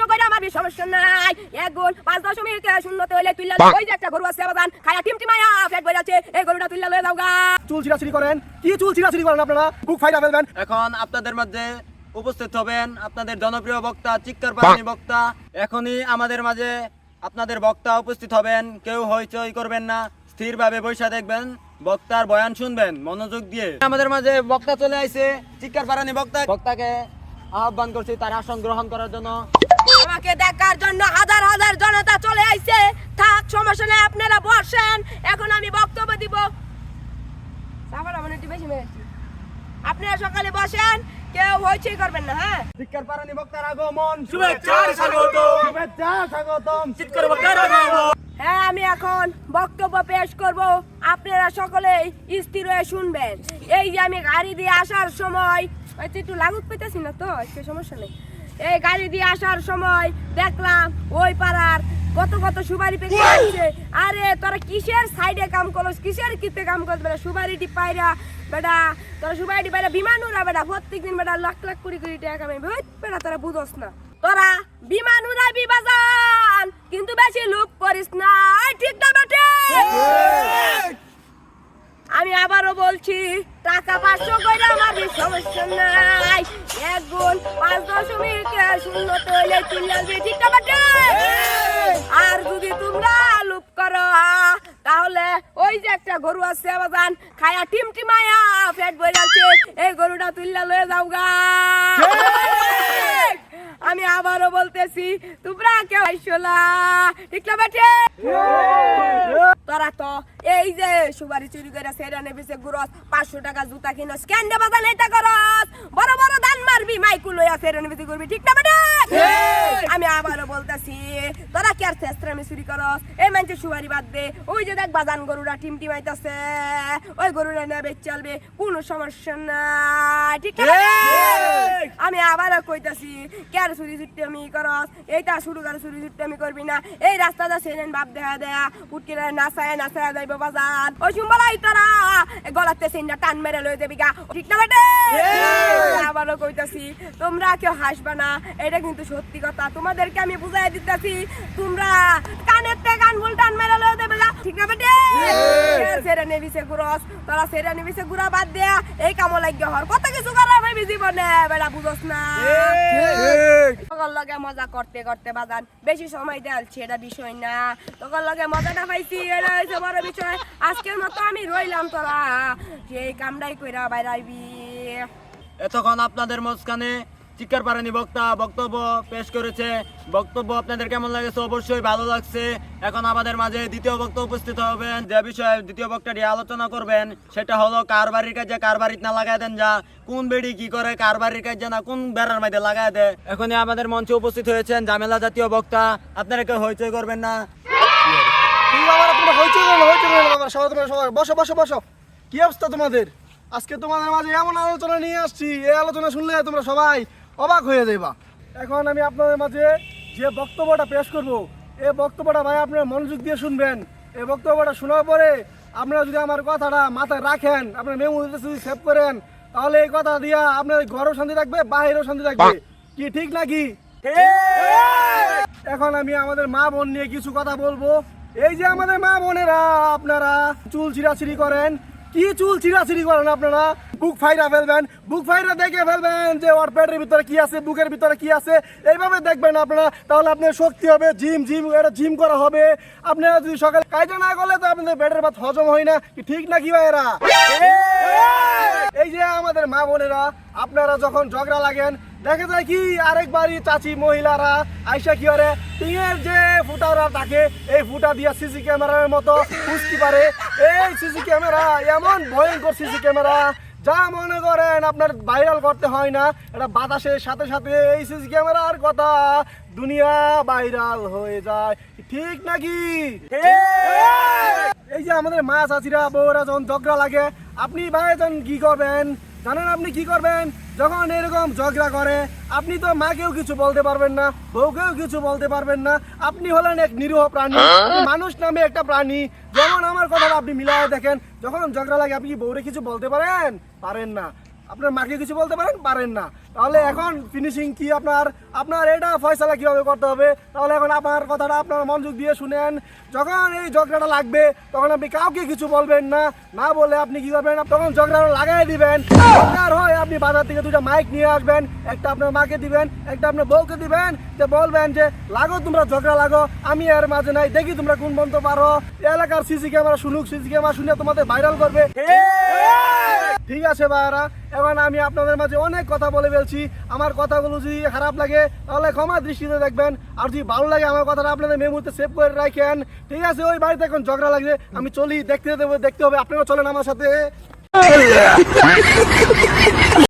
পাঁচশো করে আমার বেশি সমস্যা নাই। এক গুণ পাঁচ দশমিক শূন্যতে হইলে তুইলা ওই যে একটা গরু আছে আবাদান খায়া টিমটিমায়া ফেট বই যাচ্ছে। এই গরুটা তুইলা লয়ে চুল ছিঁড়াছিড়ি করেন। কি চুল ছিঁড়াছিড়ি করেন আপনারা? বুক ফাইটা ফেলবেন। এখন আপনাদের মধ্যে উপস্থিত হবেন আপনাদের জনপ্রিয় বক্তা চিৎকার পানি বক্তা। এখনই আমাদের মাঝে আপনাদের বক্তা উপস্থিত হবেন। কেউ হইচই করবেন না। স্থিরভাবে বৈশা দেখবেন। বক্তার বয়ান শুনবেন মনোযোগ দিয়ে। আমাদের মাঝে বক্তা চলে আইছে চিৎকার পারানি বক্তা। বক্তাকে আহ্বান করছি তার আসন গ্রহণ করার জন্য। আমাকে দেখার জন্য হাজার হাজার জনতা চলে আইছে। থাক সমস্যা নেই আপনারা বসেন। এখন আমি বক্তব্য দিব। মেরেছি আপনারা সকালে বসেন কেউ হইচই করবেন না হ্যাঁ? চিৎকার পারানি বক্তার আগমন। শুভেচ্ছা স্বাগত শুভেচ্ছা স্বাগতম। চিৎকার বক্তার আগমন হ্যাঁ আমি এখন বক্তব্য পেশ করব। আপনারা সকলেই স্থির হয়ে শুনবেন। এই যে আমি গাড়ি দিয়ে আসার সময় হয়তো একটু লাগুত পেতেছি না তো আজকে সমস্যা নেই। এই গাড়ি দিয়ে আসার সময় দেখলাম ওই পাড়ার কত কত সুপারি পেতে আসছে আরে তোরা কিসের সাইডে কাম করস? কিসের কিতে কাম করস বেটা? সুপারি টিপাইরা বেটা তোরা সুপারি টিপাইরা বিমান উড়া বেটা। প্রত্যেকদিন বেটা লাখ লাখ কোটি কোটি টাকা কামাই। বেটা তোরা বুঝস না। তোরা বিমান উড়াবি বাজান কিন্তু বেশি লুক করিস না। ঠিক না বেটে? আমি আবারও বলছি টাকা পাঁচশো সমস্যা নাই। এক গুণ পাঁচ দশমিক শূন্য তৈলে তিন লাগবে ঠিক আর যদি তোমরা লুপ করো তাহলে ওই যে একটা গরু আছে আবার খায়া টিম টিমায়া ফ্যাট বই যাচ্ছে। এই গরুটা তুললা লয়ে যাও গা। আমি আবারও বলতেছি, তোমরা কেউ আইসলা তোরা তো এই যে সুবারি চুরি করে সেরা নেবেছে গুরস, পাঁচশো টাকা জুতা কিনস কেন্দ্রে বাজার এটা করস? বড় বড় দান মারবি মাইকু লইয়া নেবিছে করবি ঠিক না বেটা? আমি আবারও বলতেছি তোরা কি আর চেষ্টামি চুরি করস? এই মানছে সুবারি বাদ দে। ওই যে দেখ বাজান গরুরা টিম টিমাইতাছে ওই গরুরা নেবে চলবে কোনো সমস্যা নাই ঠিক না আমি আবারও কইতাছি কে আর চুরি আমি করস? এইটা শুরু করে চুরি আমি করবি না। এই রাস্তাটা সেরেন বাপ দেখা দেয়া উঠকে নাচায় নাচায় যাইব বাজার। ওই সুম্বলাই তারা গলাতে সেনটা টান মেরে লই দেবি গা ঠিক না বেটে? আবারও কইতাছি তোমরা কেউ হাসবা না। এটা কিন্তু সত্যি কথা। তোমাদেরকে আমি বুঝাই দিতেছি তোমরা কানের তে কান ভুল টান মেরে দেবে গা ঠিক না বেটে? সেরা নেবিছে গুরস। তোরা সেরা নেবিছে গুড়া বাদ দেয়া এই কামো লাগিয়ে হর। কত কিছু করা ভাবি জীবনে বেড়া বুঝস না। তখন লগে মজা করতে করতে বাজান বেশি সময় দেয়ালছি এটা বিষয় না। তখন লগে মজাটা পাইছি এটা হয়েছে বড় বিষয়। আজকের মতো আমি রইলাম তোরা। সেই কামটাই কইরা বাইরাইবি। এতক্ষণ আপনাদের মাঝখানে চিৎকার পারানি বক্তা, বক্তব্য পেশ করেছে। বক্তব্য আপনাদের কেমন লাগেছে? অবশ্যই ভালো লাগছে। এখন আমাদের মাঝে দ্বিতীয় বক্তা উপস্থিত হবেন। যে বিষয়ে দ্বিতীয় বক্তাটি আলোচনা করবেন, সেটা হলো কার বাড়ির কাজে কার বাড়িতে না লাগাই দেন যা, কোন বেড়ি কি করে, কার বাড়ির কাজে না, কোন বেড়ার মধ্যে লাগাই দেয়। এখনই আমাদের মঞ্চে উপস্থিত হয়েছেন জামেলা জাতীয় বক্তা। আপনারা কেউ হইচই করবেন না। কি হইচই হইচই সবাই, বসো বসো বসো। কি অবস্থা তোমাদের? আজকে তোমাদের মাঝে এমন আলোচনা নিয়ে আসছি। এই আলোচনা শুনলে তোমরা সবাই অবাক হয়ে যাইবা। এখন আমি আপনাদের মাঝে যে বক্তব্যটা পেশ করব এই বক্তব্যটা ভাই আপনারা মনোযোগ দিয়ে শুনবেন। এই বক্তব্যটা শোনার পরে আপনারা যদি আমার কথাটা মাথায় রাখেন আপনার মেমোরিতে যদি সেভ করেন তাহলে এই কথা দিয়া আপনার ঘরেও শান্তি থাকবে বাহিরেও শান্তি থাকবে। কি ঠিক নাকি? এখন আমি আমাদের মা বোন নিয়ে কিছু কথা বলব। এই যে আমাদের মা বোনেরা আপনারা চুল ছিঁড়াছিড়ি করেন কি চুল ছিঁড়াছিড়ি করেন আপনারা? বুক ফাইরা ফেলবেন, বুক ফাইরা দেখে ফেলবেন যে ওর পেটের ভিতরে কি আছে, বুকের ভিতরে কি আছে। এইভাবে দেখবেন আপনারা, তাহলে আপনার শক্তি হবে, জিম জিম এটা জিম করা হবে। আপনারা যদি সকালে কাজে না করলে তো আপনাদের পেটের ভাত হজম হয় না। ঠিক না কি ভাইয়েরা এই যে আমাদের মা বোনেরা আপনারা যখন ঝগড়া লাগেন দেখা যায় কি আরেক বাড়ি চাচি মহিলারা আইসা কি করে টিঙের যে ফুটারা থাকে এই ফুটা দিয়া সিসি ক্যামেরার মতো বুঝতে পারে। এই সিসি ক্যামেরা এমন ভয়ঙ্কর সিসি ক্যামেরা যা মনে করেন আপনার ভাইরাল করতে হয় না। এটা বাতাসের সাথে সাথে এই সিসি ক্যামেরার কথা দুনিয়া ভাইরাল হয়ে যায়। ঠিক নাকি? এই যে আমাদের মা চাচিরা বউরা যখন ঝগড়া লাগে আপনি ভাই যখন কী করবেন? জানেন আপনি কি করবেন? যখন এরকম ঝগড়া করে আপনি তো মাকেও কিছু বলতে পারবেন না বউকেও কিছু বলতে পারবেন না। আপনি হলেন এক নিরীহ প্রাণী মানুষ নামে একটা প্রাণী। যেমন আমার কথা আপনি মিলায় দেখেন যখন ঝগড়া লাগে আপনি কি বউরে কিছু বলতে পারেন? পারেন না। আপনার মাকে কিছু বলতে পারেন? পারেন না। তাহলে এখন ফিনিশিং কি আপনার? আপনার এটা ফয়সালা কীভাবে করতে হবে? তাহলে এখন আপনার কথাটা আপনার মনোযোগ দিয়ে শুনেন। যখন এই ঝগড়াটা লাগবে, তখন আপনি কাউকে কিছু বলবেন না। না বলে আপনি কি করবেন? তখন ঝগড়াটা লাগাই দিবেন। দরকার হয় আপনি বাজার থেকে দুটো মাইক নিয়ে আসবেন। একটা আপনার মাকে দিবেন, একটা আপনার বউকে দিবেন। যে বলবেন যে, লাগো তোমরা ঝগড়া লাগো, আমি এর মাঝে নাই। দেখি তোমরা কোন বন্ধ পারো। এলাকার সিসি ক্যামেরা শুনুক, সিসি ক্যামেরা শুনে তোমাদের ভাইরাল করবে। ঠিক আছে ভাইয়ারা এখন আমি আপনাদের মাঝে অনেক কথা বলে ফেলছি। আমার কথাগুলো যদি খারাপ লাগে, তাহলে ক্ষমা দৃষ্টিতে দেখবেন। আর যদি ভালো লাগে আমার কথাটা আপনাদের মেমোরিতে সেভ করে রাখেন। ঠিক আছে, ওই বাড়িতে এখন ঝগড়া লাগছে, আমি চলি, দেখতে দেবো, দেখতে হবে। আপনারা চলেন আমার সাথে।